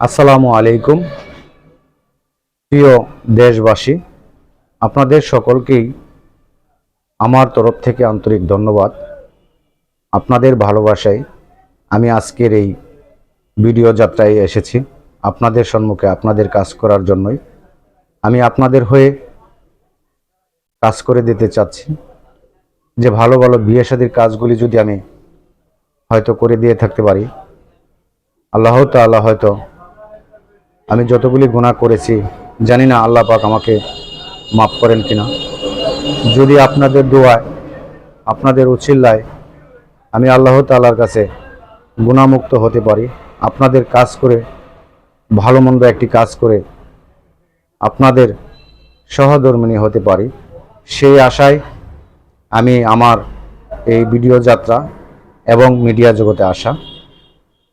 আসসালামু আলাইকুম। প্রিয় দেশবাসী, আপনাদের সকলকেই আমার তরফ থেকে আন্তরিক ধন্যবাদ। আপনাদের ভালোবাসায় আমি আজকের এই ভিডিও যাত্রায় এসেছি। আপনাদের সম্মুখে আপনাদের কাজ করার জন্যই আমি আপনাদের হয়ে কাজ করে দিতে চাচ্ছি। যে ভালো ভালো বিয়ে শাদীর কাজগুলি যদি আমি হয়তো করে দিয়ে থাকতে পারি, আল্লাহ তাআলা হয়তো আমি যতগুলি গুণা করেছি, জানি না আল্লাহ পাক আমাকে মাফ করেন কিনা যদি আপনাদের দোয়ায়, আপনাদের উচিল্লায় আমি আল্লাহ তাআলার কাছে গুণামুক্ত হতে পারি, আপনাদের কাজ করে, ভালো মন্দ একটি কাজ করে আপনাদের সহধর্মিনী হতে পারি, সেই আশায় আমি আমার এই ভিডিও যাত্রা এবং মিডিয়া জগতে আসা।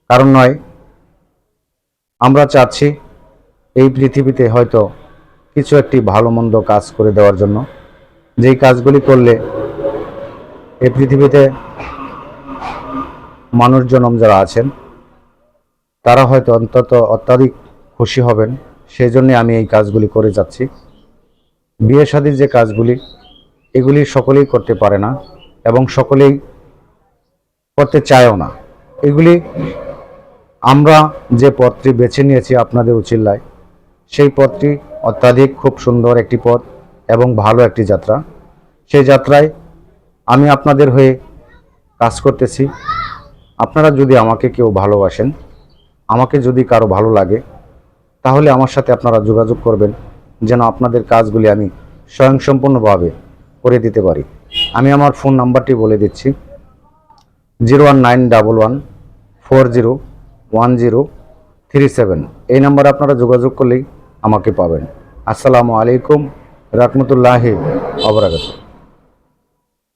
কারণ নয় আমরা চাচ্ছি এই পৃথিবীতে হয়তো কিছু একটি ভালো মন্দ কাজ করে দেওয়ার জন্য। যেই কাজগুলি করলে এই পৃথিবীতে মানুষজনম যারা আছেন, তারা হয়তো অন্তত অত্যাধিক খুশি হবেন। সেই জন্যে আমি এই কাজগুলি করে যাচ্ছি। বিয়ে শাদীর যে কাজগুলি, এগুলি সকলেই করতে পারে না এবং সকলেই করতে চায়ও না। এগুলি আমরা যে পথটি বেছে নিয়েছি আপনাদের উচিল্লায়, সেই পথটি অত্যাধিক খুব সুন্দর একটি পথ এবং ভালো একটি যাত্রা। সেই যাত্রায় আমি আপনাদের হয়ে কাজ করতেছি। আপনারা যদি আমাকে কেউ ভালোবাসেন, আমাকে যদি কারও ভালো লাগে, তাহলে আমার সাথে আপনারা যোগাযোগ করবেন যেন আপনাদের কাজগুলি আমি স্বয়ংসম্পূর্ণভাবে করে দিতে পারি। আমি আমার ফোন নাম্বারটি বলে দিচ্ছি, zero one nine double one four zero one zero three seven. এই নাম্বারে আপনারা যোগাযোগ করলেই আমাকে পাবেন। আসসালামু আলাইকুম, রহমতুল্লাহি অবরাকাত